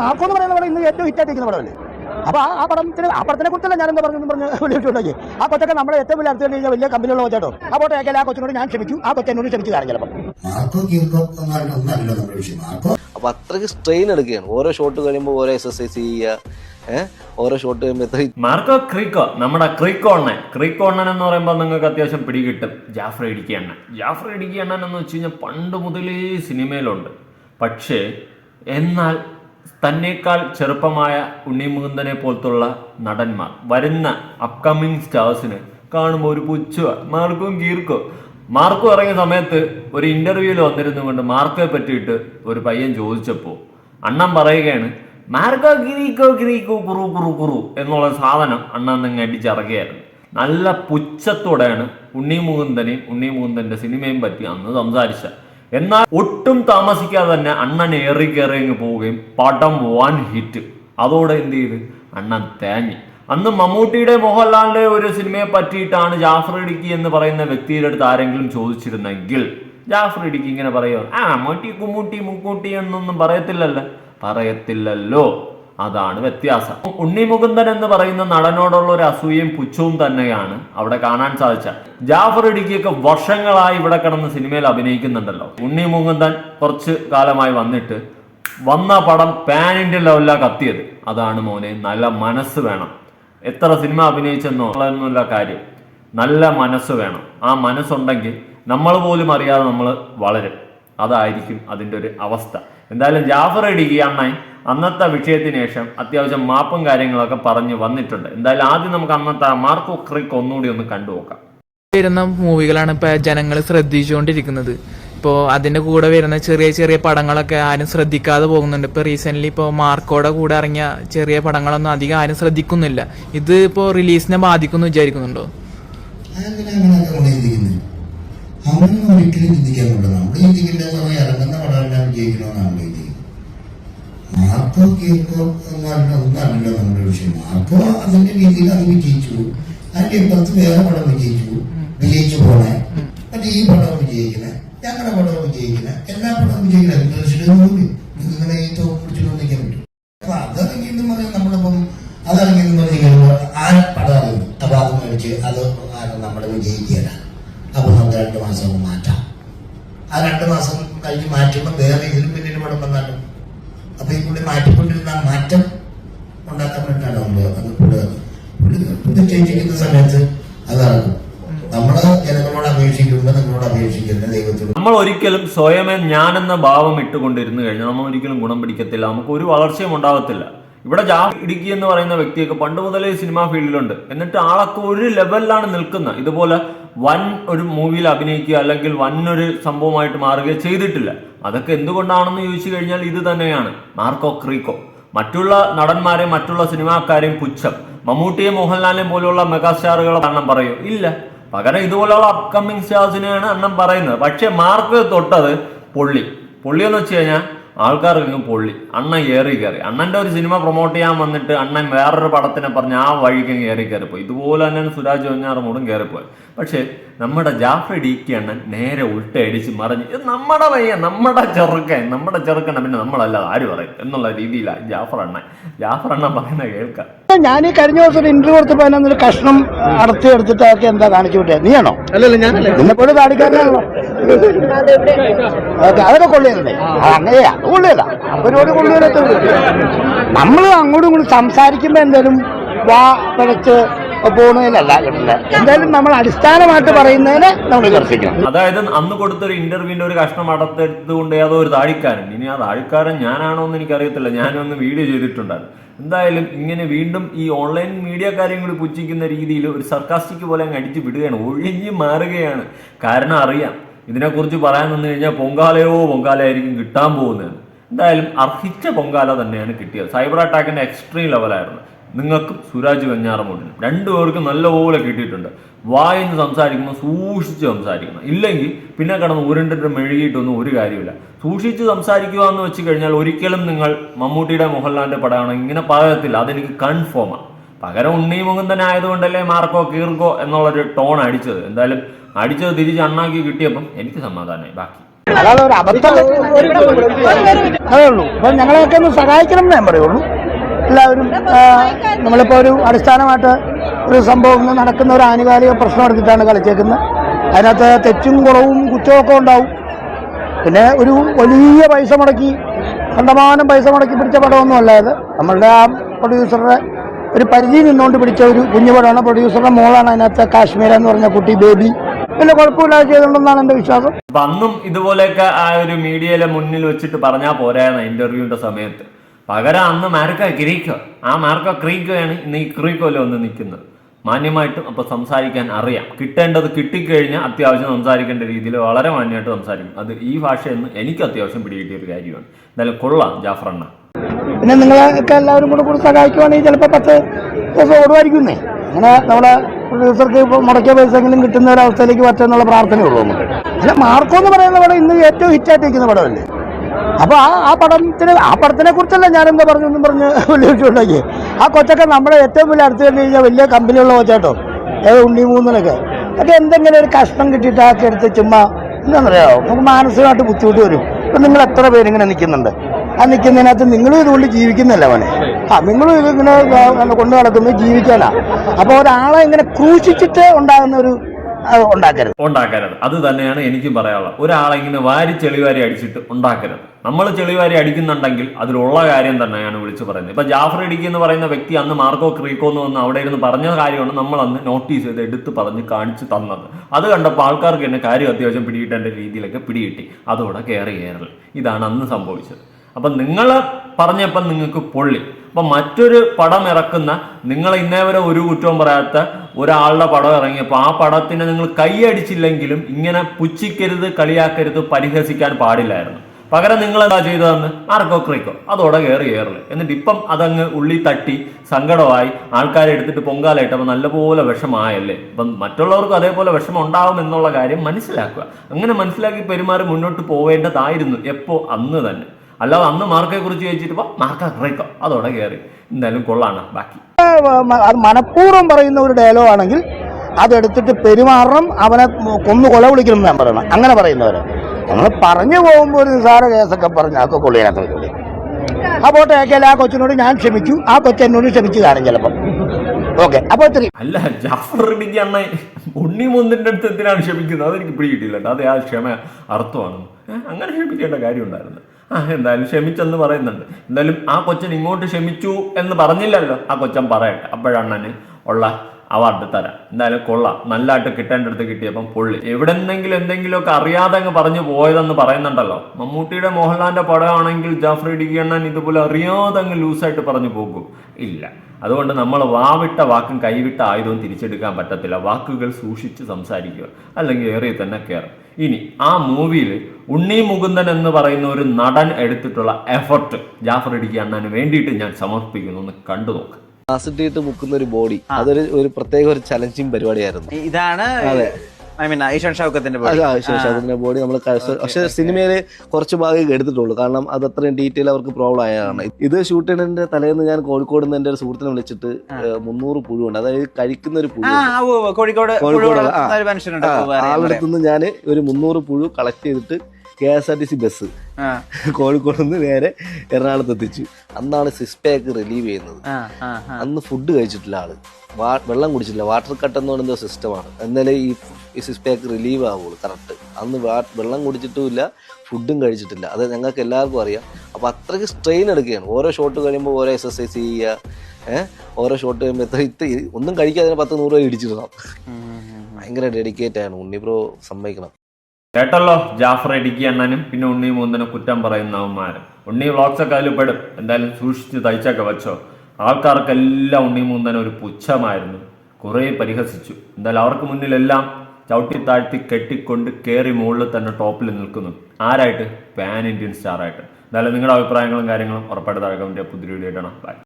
Marco എന്ന് പറയുന്ന പടം ഇന്ന് ഏറ്റവും ഹിറ്റായിട്ടിരിക്കുന്ന പടമല്ലേ? അപ്പൊ ആ ആ പടത്തിന് ആ പടത്തിനെ കുറിച്ചല്ല ഞാൻ എന്താ പറഞ്ഞു പറഞ്ഞ് വിളിച്ചിട്ടുണ്ടെങ്കിൽ ആ കൊച്ചൊക്കെ നമ്മുടെ ഏറ്റവും വലിയ അടുത്ത് കഴിഞ്ഞാൽ വലിയ കമ്പനിയുള്ള കൊച്ചാട്ടോ. ആ പോട്ടെ ഏക്കൽ ആ കൊച്ചിനോട് ഞാൻ ക്ഷമിച്ചു ആ കൊച്ചനോട് ക്ഷമിച്ചു കാര്യം ചിലപ്പോൾ അപ്പൊ അത്രയ്ക്ക് സ്ട്രെയിൻ എടുക്കുകയാണ്. ഓരോ ഷോട്ട് കഴിയുമ്പോൾ ഓരോ എക്സസൈസ് ചെയ്യുക. ഓരോ ഷോട്ട് കഴിയുമ്പോൾ മാർക്കോ ക്രീക്കോ നമ്മുടെ ക്രീക്കോ അണ്ണൻ. എന്ന് പറയുമ്പോൾ നിങ്ങൾക്ക് അത്യാവശ്യം പിടികിട്ടും. ജാഫർ ഇടുക്കി അണ്ണൻ. ജാഫർ ഇടുക്കി എണ്ണൻ എന്ന് വെച്ച് കഴിഞ്ഞാൽ പണ്ട് മുതലേ സിനിമയിലുണ്ട്. പക്ഷേ എന്നാൽ തന്നേക്കാൾ ചെറുപ്പമായ ഉണ്ണി മുകുന്ദനെ പോലത്തുള്ള നടന്മാർ വരുന്ന അപ്കമിങ് സ്റ്റാർസിന് കാണുമ്പോൾ ഒരു പുച്ഛ മാർക്കും കീർക്കും. മാർക്കും ഇറങ്ങിയ സമയത്ത് ഒരു ഇന്റർവ്യൂവിൽ വന്നിരുന്നു കൊണ്ട് മാർക്കോയെ പറ്റിയിട്ട് ഒരു പയ്യൻ ചോദിച്ചപ്പോൾ അണ്ണൻ പറയുകയാണ് മാർക്കോ കിരീക്കോ കിരീക്കോ കുറു കുറു കുറു എന്നുള്ള സാധനം അണ്ണൻ നിങ്ങൾ അടിച്ചിറക്കുകയായിരുന്നു. നല്ല പുച്ഛത്തോടെയാണ് ഉണ്ണി മുകുന്ദനെയും ഉണ്ണി മുകുന്ദന്റെ സിനിമയും പറ്റി അന്ന് സംസാരിച്ച എന്നാൽ ഒട്ടും താമസിക്കാതെ തന്നെ അണ്ണൻ ഏറി കയറി അങ്ങ് പോവുകയും പടം വൺ ഹിറ്റ് അതോടെ എന്ത് ചെയ്ത്? അണ്ണൻ തേങ്ങി അന്ന് മമ്മൂട്ടിയുടെ മോഹൻലാലിന്റെ ഒരു സിനിമയെ പറ്റിയിട്ടാണ് ജാഫർ ഇടുക്കി എന്ന് പറയുന്ന വ്യക്തിയുടെ അടുത്ത് ആരെങ്കിലും ചോദിച്ചിരുന്നെങ്കിൽ ജാഫർ ഇടുക്കി ഇങ്ങനെ പറയുമോ ആ മമ്മൂട്ടി കുമ്മൂട്ടി മുക്കൂട്ടി എന്നൊന്നും പറയത്തില്ലല്ലോ. പറയത്തില്ലല്ലോ. അതാണ് വ്യത്യാസം. ഉണ്ണി മുകുന്ദൻ എന്ന് പറയുന്ന നടനോടുള്ള ഒരു അസൂയയും പുച്ഛവും തന്നെയാണ് അവിടെ കാണാൻ സാധിച്ച ജാഫർ ഇടുക്കിയൊക്കെ വർഷങ്ങളായി ഇവിടെ കിടന്ന് സിനിമയിൽ അഭിനയിക്കുന്നുണ്ടല്ലോ. ഉണ്ണി മുകുന്ദൻ കുറച്ച് കാലമായി വന്നിട്ട് വന്ന പടം പാൻ ഇന്ത്യൻ ലെവലിലാണ് കത്തിയത്. അതാണ് മോനെ നല്ല മനസ്സ് വേണം. എത്ര സിനിമ അഭിനയിച്ചെന്നോ എന്നുള്ള കാര്യം. നല്ല മനസ്സ് വേണം. ആ മനസ്സുണ്ടെങ്കിൽ നമ്മൾ പോലും അറിയാതെ നമ്മൾ വളരും. അതായിരിക്കും അതിന്റെ ഒരു അവസ്ഥ. എന്തായാലും ജാഫർ ഇടുക്കി അണ്ണൻ അന്നത്തെ വിഷയത്തിന് ശേഷം അത്യാവശ്യം മാപ്പും കാര്യങ്ങളൊക്കെ പറഞ്ഞു വന്നിട്ടുണ്ട്. എന്തായാലും ആദ്യം നമുക്ക് അന്നത്തെ മാർക്കോ ക്രിക്ക് ഒന്നുകൂടി ഒന്ന് കണ്ടു നോക്കാം. വരുന്ന മൂവികളാണ് ഇപ്പൊ ജനങ്ങൾ ശ്രദ്ധിച്ചുകൊണ്ടിരിക്കുന്നത്. ഇപ്പോൾ അതിന്റെ കൂടെ വരുന്ന ചെറിയ ചെറിയ പടങ്ങളൊക്കെ ആരും ശ്രദ്ധിക്കാതെ പോകുന്നുണ്ട്. ഇപ്പോൾ റീസെന്റ്ലി ഇപ്പോൾ മാർക്കോടെ കൂടെ ഇറങ്ങിയ ചെറിയ പടങ്ങളൊന്നും അധികം ആരും ശ്രദ്ധിക്കുന്നില്ല. ഇത് ഇപ്പോൾ റിലീസിനെ ബാധിക്കുമെന്ന് വിചാരിക്കുന്നുണ്ടോ? അങ്ങനെ ഒരിക്കലും ചിന്തിക്കാൻ നമ്മൾ ചിന്തിക്കേണ്ട സമയം ഇറങ്ങുന്ന പടമെല്ലാം ചിന്തിക്കുന്നത് മാർക്കോ കീർക്കോ എന്നല്ല ഒന്നല്ലല്ലോ നമ്മുടെ വിഷയം. മാർക്കോ അതിന്റെ രീതിയിൽ അത് വിജയിച്ചു. അതിന്റെ ഇപ്പുറത്ത് വേറെ പടം വിജയിച്ചു. വിജയിച്ചു പോണേ. മറ്റേ ഈ പടം വിജയിക്കണേ. ഞങ്ങളുടെ പടം വിജയിക്കണേ. എല്ലാ പടവും വിജയിക്കണേ. ദർശനം നിങ്ങളെ ഈ തോക്ക് പിടിച്ചുകൊണ്ടിരിക്കാൻ പറ്റും. അപ്പൊ അതറിഞ്ഞെന്ന് പറയാൻ നമ്മളിപ്പം അതറിഞ്ഞെന്ന് പറഞ്ഞു കഴിയുമ്പോൾ ആ പടം അറിയുന്നു? അപ്പൊ അത് മേടിച്ച് അത് നമ്മുടെ വിജയിക്കുകയല്ല. അപ്പൊ നമുക്ക് രണ്ട് മാസം മാറ്റാം. ആ രണ്ട് മാസം കഴിഞ്ഞ് മാറ്റുമ്പോൾ വേറെ ഇതിലും പിന്നീട് പടം വന്നാലും? അപ്പൊ ഈ പുള്ളി മാറ്റിക്കൊണ്ടിരുന്ന മാറ്റം ഉണ്ടാക്കാൻ വേണ്ടിയിട്ടാണ് നമ്മൾ അത് പുള്ളി ചെയ്യുന്ന സമയത്ത് അതാണ്. നമ്മൾ ജനങ്ങളോട് അപേക്ഷിക്കുമ്പോൾ നിങ്ങളോട് അപേക്ഷിക്കുന്ന ദൈവത്തോട്. നമ്മൾ ഒരിക്കലും സ്വയമേ ഞാൻ എന്ന ഭാവം ഇട്ടുകൊണ്ടിരുന്നു കഴിഞ്ഞാൽ നമ്മൾ ഒരിക്കലും ഗുണം പിടിക്കത്തില്ല. നമുക്ക് ഒരു വളർച്ചയും ഉണ്ടാകത്തില്ല ഇവിടെ ജാ ഇടുക്കി എന്ന് പറയുന്ന വ്യക്തിയൊക്കെ പണ്ട് മുതലേ സിനിമാ ഫീൽഡിലുണ്ട്. എന്നിട്ട് ആളൊക്കെ ഒരു ലെവലിലാണ് നിൽക്കുന്നത്. ഇതുപോലെ വൻ ഒരു മൂവിയിൽ അഭിനയിക്കുക അല്ലെങ്കിൽ വൻ ഒരു സംഭവമായിട്ട് മാറുകയോ ചെയ്തിട്ടില്ല. അതൊക്കെ എന്തുകൊണ്ടാണെന്ന് ചോദിച്ചു കഴിഞ്ഞാൽ ഇത് തന്നെയാണ്. മാർക്കോ ക്രീക്കോ. മറ്റുള്ള നടന്മാരെ മറ്റുള്ള സിനിമാക്കാരെയും പുച്ഛം. മമ്മൂട്ടിയെ മോഹൻലാലിനെ പോലുള്ള മെഗാസ്റ്റാറുകളെ കാരണം പറയൂ. ഇല്ല. പകരം ഇതുപോലെയുള്ള അപ്കമ്മിങ് സ്റ്റാർസിനെയാണ് അണ്ണം പറയുന്നത്. പക്ഷെ മാർക്ക് തൊട്ടത് പൊള്ളി. പൊള്ളി എന്ന് വെച്ച് കഴിഞ്ഞാൽ ആൾക്കാർക്ക് പൊള്ളി. അണ്ണൻ ഏറി കയറി അണ്ണന്റെ ഒരു സിനിമ പ്രൊമോട്ട് ചെയ്യാൻ വന്നിട്ട് അണ്ണൻ വേറൊരു പടത്തിനെ പറഞ്ഞ് ആ വഴിക്ക് കയറി കയറിപ്പോയി ഇതുപോലെ തന്നെയാണ് സുരാജ് വെഞ്ഞാറുമൂടും കയറിപ്പോയി പക്ഷേ നമ്മുടെ ജാഫ്രി ഡി കെ അണ്ണൻ നേരെ ഉൾട്ടയടിച്ച് മറിഞ്ഞ് ഇത് നമ്മുടെ പയ്യൻ നമ്മുടെ ചെറുക്കൻ നമ്മുടെ ചെറുക്കൻ പിന്നെ നമ്മളല്ലാതെ ആര് പറയും? എന്നുള്ള രീതിയിലാണ് ജാഫർ അണ്ണൻ. ജാഫർ അണ്ണൻ പറയുന്ന കേൾക്കാം. ഞാൻ ഈ കഴിഞ്ഞ ദിവസം ഒരു ഇന്റർവ്യൂ കൊടുത്തപ്പോ അതിനൊരു കഷ്ണം അടത്തി എടുത്തിട്ടൊക്കെ എന്താ കാണിച്ചു വിട്ടേ? നീയാണോ? അല്ലല്ല ഞാൻ നിന്നെ പോലെ താടിക്കാരനാണല്ലോ അതൊക്കെ അതൊക്കെ കൊള്ളിയതല്ലേ? അങ്ങനെയാ അത് കൊള്ളിയതാ. അവരോട് കൊള്ളിയതൊക്കെ നമ്മൾ അങ്ങോട്ടും ഇങ്ങോട്ടും സംസാരിക്കുമ്പോ എന്തായാലും വാ പിഴച്ച് പോണതിനല്ല കിട്ടില്ല എന്തായാലും നമ്മൾ അടിസ്ഥാനമായിട്ട് പറയുന്നതിനെ നമ്മൾ ചർച്ചിക്കണം അതായത് അന്ന് കൊടുത്തൊരു ഇന്റർവ്യൂവിന്റെ ഒരു കഷ്ണം അടത്തെടുത്തുകൊണ്ട് ഏതോ ഒരു താഴിക്കാരൻ. ഇനി ആ താഴിക്കാരൻ ഞാനാണോ എന്ന് എനിക്കറിയത്തില്ല. ഞാനൊന്ന് വീഡിയോ ചെയ്തിട്ടുണ്ടായിരുന്നു. എന്തായാലും ഇങ്ങനെ വീണ്ടും ഈ ഓൺലൈൻ മീഡിയ കൂടി പുച്ഛിക്കുന്ന രീതിയിൽ ഒരു സർക്കാസ്റ്റിക് പോലെ അങ്ങ് അടിച്ചു വിടുകയാണ്. ഒഴിഞ്ഞു മാറുകയാണ്. കാരണം അറിയാം. ഇതിനെക്കുറിച്ച് പറയാൻ നിന്ന് കഴിഞ്ഞാൽ പൊങ്കാലയോ പൊങ്കാലയായിരിക്കും കിട്ടാൻ പോകുന്നത്. എന്തായാലും അർഹിച്ച പൊങ്കാല തന്നെയാണ് കിട്ടിയത്. സൈബർ അറ്റാക്കിന്റെ എക്സ്ട്രീം ലെവലായിരുന്നു. നിങ്ങൾക്കും സുരാജ് വെഞ്ഞാറമൂടിനും രണ്ടുപേർക്കും നല്ലപോലെ കിട്ടിയിട്ടുണ്ട് വായിന്ന് സംസാരിക്കുമ്പോൾ സൂക്ഷിച്ച് സംസാരിക്കണം ഇല്ലെങ്കിൽ പിന്നെ കടന്ന് ഉരുണ്ടിട്ട് മെഴുകിയിട്ടൊന്നും ഒരു കാര്യമില്ല സൂക്ഷിച്ച് സംസാരിക്കുക എന്ന് വെച്ച് കഴിഞ്ഞാൽ ഒരിക്കലും നിങ്ങൾ മമ്മൂട്ടിയുടെ മോഹൻലാലിന്റെ പടമാണ് ഇങ്ങനെ പറയത്തില്ല അതെനിക്ക് കൺഫേമാണ് പകരം ഉണ്ണി മുകുന്ദനായതുകൊണ്ടല്ലേ മാർക്കോ കീർക്കോ എന്നുള്ളൊരു ടോൺ അടിച്ചത് എന്തായാലും അടിച്ചത് തിരിച്ച് അണ്ണാക്കി കിട്ടിയപ്പം എനിക്ക് സമാധാനമായി ബാക്കി അല്ലാതെ ഒരു അബദ്ധം അതേ ഉള്ളൂ അപ്പൊ ഞങ്ങളെയൊക്കെ ഒന്ന് സഹായിക്കണം എന്നേ പറയുള്ളൂ എല്ലാവരും നമ്മളിപ്പോൾ നമ്മളിപ്പോ ഒരു അടിസ്ഥാനമായിട്ട് ഒരു സംഭവം നടക്കുന്ന ഒരു ആനുകാലിക പ്രശ്നം എടുത്തിട്ടാണ് കളിച്ചേക്കുന്നത്. അതിനകത്ത് തെറ്റും കുറവും കുറ്റവും ഉണ്ടാവും. പിന്നെ ഒരു വലിയ പൈസ മുടക്കി കണ്ടമാനം പൈസ മുടക്കി പിടിച്ച പടമൊന്നും അല്ല ഇത് നമ്മളുടെ ആ പ്രൊഡ്യൂസറുടെ ഒരു പരിധി നിന്നുകൊണ്ട് പിടിച്ച ഒരു കുഞ്ഞു പടമാണ്. പ്രൊഡ്യൂസറുടെ മോളാണ് അതിനകത്ത് കാശ്മീർ എന്ന് പറഞ്ഞ കുട്ടി ബേബി. പിന്നെ കുഴപ്പമില്ലാതെ ചെയ്തിട്ടുണ്ടെന്നാണ് എന്റെ വിശ്വാസം. അന്നും ഇതുപോലെയൊക്കെ ആ ഒരു മീഡിയയിലെ മുന്നിൽ വെച്ചിട്ട് പറഞ്ഞാൽ പോരായിരുന്നു ഇന്റർവ്യൂന്റെ സമയത്ത്. പകരം അന്ന് മാർക്ക ക്രീക്കോ ആ മാർക്ക ക്രീക്കോയാണ് ഇന്ന് ഈ ക്രീക്കോയിൽ വന്ന് നിൽക്കുന്നത്. മാന്യമായിട്ടും അപ്പോൾ സംസാരിക്കാൻ അറിയാം. കിട്ടേണ്ടത് കിട്ടിക്കഴിഞ്ഞാൽ അത്യാവശ്യം സംസാരിക്കേണ്ട രീതിയിൽ വളരെ മാന്യമായിട്ട് സംസാരിക്കും. അത് ഈ ഭാഷയെന്ന് എനിക്ക് അത്യാവശ്യം പിടികിട്ടിയ ഒരു കാര്യമാണ്. എന്തായാലും കൊള്ളാം ജാഫറണ്ണ പിന്നെ നിങ്ങളൊക്കെ എല്ലാവരും കൂടെ കൂടി സഹായിക്കുവാണെങ്കിൽ ചിലപ്പോൾ പത്ത് ദിവസം ഓടുമായിരിക്കുന്നേ അങ്ങനെ നമ്മളെ പ്രൊഡ്യൂസർക്ക് മുടക്കിയ പൈസയെങ്കിലും കിട്ടുന്ന ഒരു അവസ്ഥയിലേക്ക് പറ്റുമെന്നുള്ള പ്രാർത്ഥനയുള്ളൂ നമുക്ക്. പക്ഷേ മാർക്കോ എന്ന് പറയുന്ന പടം ഇന്ന് ഏറ്റവും ഹിറ്റായിട്ട് നിൽക്കുന്ന പടമല്ലേ? അപ്പോൾ ആ ആ പടത്തിന് ആ പടത്തിനെ കുറിച്ചല്ല ഞാനെന്താ പറഞ്ഞു പറഞ്ഞെന്നും പറഞ്ഞ് വിഷയം ആ കൊച്ചൊക്കെ നമ്മുടെ ഏറ്റവും വലിയ അടുത്ത് കണ്ടു കഴിഞ്ഞാൽ വലിയ കമ്പനിയുള്ള കൊച്ചാട്ടോ. ഏത് ഉണ്ണി മൂന്നിനൊക്കെ ഒക്കെ എന്തെങ്കിലും ഒരു കഷ്ണം കിട്ടിയിട്ട് ആക്കി എടുത്ത് ചുമ്മാ എന്താണെന്നറിയാമോ നമുക്ക് മാനസികമായിട്ട് ബുദ്ധിമുട്ട് വരും. ഇപ്പം നിങ്ങൾ എത്ര പേരിങ്ങനെ നിൽക്കുന്നുണ്ട്? ആ നിൽക്കുന്നതിനകത്ത് നിങ്ങളും ഇതുകൊണ്ട് ജീവിക്കുന്നില്ല അവനെ ആ നിങ്ങളും ഇതിങ്ങനെ കൊണ്ടു നടക്കുന്നത് ജീവിക്കാനാ. അപ്പോൾ ഒരാളെ ഇങ്ങനെ ക്രൂശിച്ചിട്ട് ഉണ്ടാകുന്ന ഒരു ഉണ്ടാക്കരുത്. ഉണ്ടാക്കരുത്. അത് തന്നെയാണ് എനിക്കും പറയാനുള്ളത്. ഒരാളെ ഇങ്ങനെ വാരി ചെളിവാരി അടിച്ചിട്ട് ഉണ്ടാക്കരുത്. നമ്മൾ ചെളിവാരി അടിക്കുന്നുണ്ടെങ്കിൽ അതിലുള്ള കാര്യം തന്നെയാണ് വിളിച്ചു പറയുന്നത്. ഇപ്പൊ ജാഫർ ഇടുക്കി എന്ന് പറയുന്ന വ്യക്തി അന്ന് മാർക്കോ ക്രീക്കോ എന്ന് വന്ന് അവിടെ ഇരുന്ന് പറഞ്ഞ കാര്യമാണ് നമ്മൾ അന്ന് നോട്ടീസ് ചെയ്ത് എടുത്ത് പറഞ്ഞ് കാണിച്ചു തന്നത്. അത് കണ്ടപ്പോൾ ആൾക്കാർക്ക് തന്നെ കാര്യം അത്യാവശ്യം പിടികിട്ടേണ്ട രീതിയിലൊക്കെ പിടികിട്ടി. അതോടെ കയറി കയറൽ. ഇതാണ് അന്ന് സംഭവിച്ചത്. അപ്പൊ നിങ്ങൾ പറഞ്ഞപ്പം നിങ്ങൾക്ക് പൊള്ളി. അപ്പൊ മറ്റൊരു പടം ഇറക്കുന്ന നിങ്ങൾ ഇന്നേ വരെ ഒരു കുറ്റവും പറയാത്ത ഒരാളുടെ പടം ഇറങ്ങിയപ്പോൾ ആ പടത്തിനെ നിങ്ങൾ കൈയടിച്ചില്ലെങ്കിലും ഇങ്ങനെ പുച്ഛിക്കരുത് കളിയാക്കരുത് പരിഹസിക്കാൻ പാടില്ലായിരുന്നു. പകരം നിങ്ങൾ എന്താ ചെയ്തതെന്ന്? ആർക്കോ ക്രീക്കോ അതോടെ കയറി കയറില്ല എന്നിട്ട് ഇപ്പം അതങ്ങ് ഉള്ളി തട്ടി സങ്കടമായി ആൾക്കാരെ എടുത്തിട്ട് പൊങ്കാലായിട്ടപ്പോൾ നല്ലപോലെ വിഷമായല്ലേ? അപ്പം മറ്റുള്ളവർക്കും അതേപോലെ വിഷമം ഉണ്ടാവും എന്നുള്ള കാര്യം മനസ്സിലാക്കുക. അങ്ങനെ മനസ്സിലാക്കി പെരുമാറി മുന്നോട്ട് പോവേണ്ടതായിരുന്നു എപ്പോ? അന്ന് തന്നെ. അല്ലാതെ അന്ന് മാർക്കയെ കുറിച്ച് ചോദിച്ചിട്ട് മാർക്ക ക്രീക്കോ അതോടെ കയറി എന്തായാലും കൊള്ളാണ്. ബാക്കി. മനഃപൂർവം പറയുന്ന ഒരു ഡയലോഗ് ആണെങ്കിൽ അതെടുത്തിട്ട് പെരുമാറണം അവനെ കൊന്നു കൊല വിളിക്കണം എന്ന് ഞാൻ പറയണം അങ്ങനെ പറയുന്നവര്. നമ്മൾ പറഞ്ഞു പോകുമ്പോൾ ഒരു നിസാര കേസൊക്കെ പറഞ്ഞ് അതൊക്കെ കൊള്ളിയാത്ത ആ പോട്ടെ ആക്കിയാൽ ആ കൊച്ചിനോട് ഞാൻ ക്ഷമിച്ചു. ആ കൊച്ചു എന്നോട് ക്ഷമിച്ചു കാണും ചിലപ്പം. ഓക്കെ അപ്പൊ അല്ല ജാഫർ ഉണ്ണി മുന്നിന്റെ അടുത്ത് എന്തിനാണ് ക്ഷമിക്കുന്നത്? അതെനിക്ക് പിടികിട്ടില്ല കേട്ടോ. അത് ആ ക്ഷമ അർത്ഥമാണ്. അങ്ങനെ ക്ഷമിക്കേണ്ട കാര്യം ഉണ്ടായിരുന്നു ആ എന്തായാലും ക്ഷമിച്ചെന്ന് പറയുന്നുണ്ട്. എന്തായാലും ആ കൊച്ചൻ ഇങ്ങോട്ട് ക്ഷമിച്ചു എന്ന് പറഞ്ഞില്ലല്ലോ. ആ കൊച്ചൻ പറയട്ടെ. അപ്പോഴണ്ണന് ഉള്ള അവാർഡ് തരാം. എന്തായാലും കൊള്ളാം. നല്ലതായിട്ട് കിട്ടേണ്ടടുത്ത് കിട്ടിയപ്പം പൊള്ളി. എവിടെന്നെങ്കിലും എന്തെങ്കിലുമൊക്കെ അറിയാതെ അങ്ങ് പറഞ്ഞു പോയതെന്ന് പറയുന്നുണ്ടല്ലോ. മമ്മൂട്ടിയുടെ മോഹൻലാലിന്റെ പടമാണെങ്കിൽ ജാഫ്രി ഡി അണ്ണൻ ഇതുപോലെ അറിയാതെ അങ്ങ് ലൂസായിട്ട് പറഞ്ഞു പോകും. ഇല്ല. അതുകൊണ്ട് നമ്മൾ വാവിട്ട വാക്കും കൈവിട്ട ആയുധവും തിരിച്ചെടുക്കാൻ പറ്റത്തില്ല. വാക്കുകൾ സൂക്ഷിച്ച് സംസാരിക്കുക. അല്ലെങ്കിൽ ഏറെ തന്നെ കയറും ഇനി ആ മൂവിയിൽ ഉണ്ണി മുകുന്ദൻ എന്ന് പറയുന്ന ഒരു നടൻ എടുത്തിട്ടുള്ള എഫർട്ട് ജാഫർ ഇടുക്കി അണ്ണന് വേണ്ടിയിട്ട് ഞാൻ സമർപ്പിക്കുന്നു. ഒന്ന് കണ്ടു നോക്ക്. ആസിഡിട്ട് മുക്കുന്ന ഒരു ബോഡി അതൊരു ഒരു പ്രത്യേക ഒരു ചലഞ്ചിങ് പരിപാടിയായിരുന്നു. ഇതാണ് ഐ മീൻ ഐഷാൻ ഷൗക്കത്തിന്റെ അത് അതിന്റെ ബോഡി നമ്മൾ പക്ഷെ സിനിമയിൽ കുറച്ച് ഭാഗം എടുത്തിട്ടുള്ളൂ. കാരണം അത് അത്രയും ഡീറ്റെയിൽ അവർക്ക് പ്രോബ്ലം ആയതാണ്. ഇത് ഷൂട്ട് ചെയ്യുന്നതിന്റെ തലേന്ന് ഞാൻ കോഴിക്കോട് നിന്ന് എന്റെ ഒരു സുഹൃത്തിനെ വിളിച്ചിട്ട് മുന്നൂറ് പുഴുണ്ട് അതായത് കഴിക്കുന്ന ഒരു പുഴു. കോഴിക്കോട് കോഴിക്കോട്, ആളുടെ അടുത്തുനിന്ന് ഞാൻ ഒരു മുന്നൂറ് പുഴു കളക്ട് ചെയ്തിട്ട് K S R T C bus Kozhikode നിന്ന് നേരെ എറണാകുളത്ത് എത്തിച്ചു അന്നാണ് സിസ്പേക്ക് പാക്ക് റിലീവ് ചെയ്യുന്നത്. അന്ന് ഫുഡ് കഴിച്ചിട്ടില്ല ആൾ. വെള്ളം കുടിച്ചില്ല വാട്ടർ കട്ട് എന്ന് പറയുന്ന സിസ്റ്റമാണ് എന്നാലേ ഈ ഈ സിക്സ് പാക്ക് റിലീവ് ആവുള്ളൂ കറക്റ്റ് അന്ന് വെള്ളം കുടിച്ചിട്ടുമില്ല ഫുഡും കഴിച്ചിട്ടില്ല. അത് ഞങ്ങൾക്ക് എല്ലാവർക്കും അറിയാം. അപ്പൊ അത്രയ്ക്ക് സ്ട്രെയിൻ എടുക്കുകയാണ്. ഓരോ ഷോട്ട് കഴിയുമ്പോൾ ഓരോ എക്സസൈസ് ചെയ്യുക. ഏഹ് ഓരോ ഷോട്ട് കഴിയുമ്പോൾ എത്ര ഇത്ര ഒന്നും കഴിക്കാതെ പത്ത് നൂറ് രൂപ ഇടിച്ചിടണം. ഭയങ്കര ഡെഡിക്കേറ്റ് ആണ്. ഉണ്ണി ബ്രോ സമ്മതിക്കണം. കേട്ടല്ലോ? ജാഫർ ഇടുക്കി അണ്ണനും പിന്നെ ഉണ്ണി മൂന്നനും കുറ്റം പറയുന്ന അവന്മാരും. ഉണ്ണി വ്ളോഗ്സ് ഒക്കെ അതിൽ പെടും. എന്തായാലും സൂക്ഷിച്ച് തയ്ച്ചൊക്കെ വെച്ചോ. ആൾക്കാർക്കെല്ലാം ഉണ്ണി മൂന്നൻ ഒരു പുച്ഛമായിരുന്നു. കുറേ പരിഹസിച്ചു. എന്തായാലും അവർക്ക് മുന്നിലെല്ലാം ചവിട്ടി താഴ്ത്തി കെട്ടിക്കൊണ്ട് കയറി മുകളിൽ തന്നെ ടോപ്പിൽ നിൽക്കുന്നു. ആരായിട്ട്? പാൻ ഇന്ത്യൻ സ്റ്റാറായിട്ട്. എന്തായാലും നിങ്ങളുടെ അഭിപ്രായങ്ങളും കാര്യങ്ങളും ഉറപ്പായിട്ട് താഴെ പുതിയ വീഡിയോ ഇടണം ബൈ